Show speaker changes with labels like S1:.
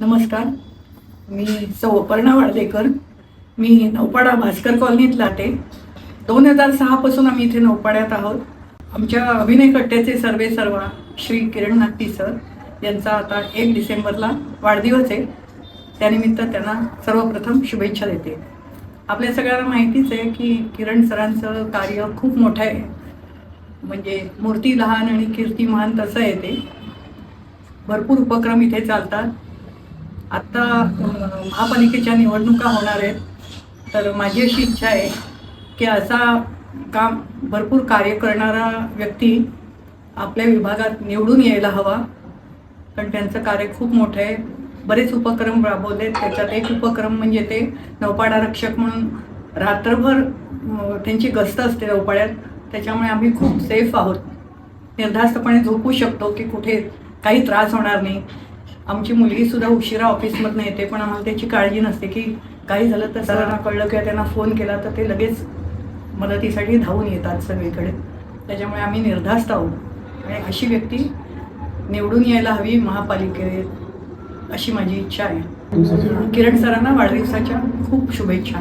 S1: नमस्कार. मी सौ अपर्णा वाळदेकर मी नौपाडा भास्कर कॉलनीत लाटे दोन हजार सहापासून आम्ही इथे नौपाड्यात आहोत. आमच्या अभिनय कट्ट्याचे सर्वे सर्वा श्री किरण नाट्टी सर यांचा आता एक डिसेंबरला वाढदिवस आहे. त्यानिमित्त त्यांना सर्वप्रथम शुभेच्छा देते. आपल्या सगळ्यांना माहितीच आहे की किरण सरांचं कार्य खूप मोठं आहे. म्हणजे मूर्ती लहान आणि कीर्ती महान तसं आहे ते. भरपूर उपक्रम इथे चालतात. आत्ता महापालिकेच्या निवडणुका होणार आहेत. तर माझी अशी इच्छा आहे की असा काम भरपूर कार्य करणारा व्यक्ती आपल्या विभागात निवडून यायला हवा. कारण त्यांचं कार्य खूप मोठं आहे. बरेच उपक्रम राबवले त्याच्यात एक उपक्रम म्हणजे ते नौपाडा रक्षक म्हणून रात्रभर त्यांची गस्त असते नौपाड्यात. त्याच्यामुळे आम्ही खूप सेफ आहोत. निर्धास्तपणे झोपू शकतो की कुठे काही त्रास होणार नाही. आमची मुलगी सुद्धा उशिरा ऑफिसमधनं येते पण आम्हाला त्याची काळजी नसते की काही झालं तर सरांना कळलं किंवा त्यांना फोन केला तर ते लगेच मदतीसाठी धावून येतात सगळीकडे. त्याच्यामुळे आम्ही निर्धास्त आहोत. आणि अशी व्यक्ती निवडून यायला हवी महापालिकेत अशी माझी इच्छा आहे. किरण सरांना वाढदिवसाच्या खूप शुभेच्छा.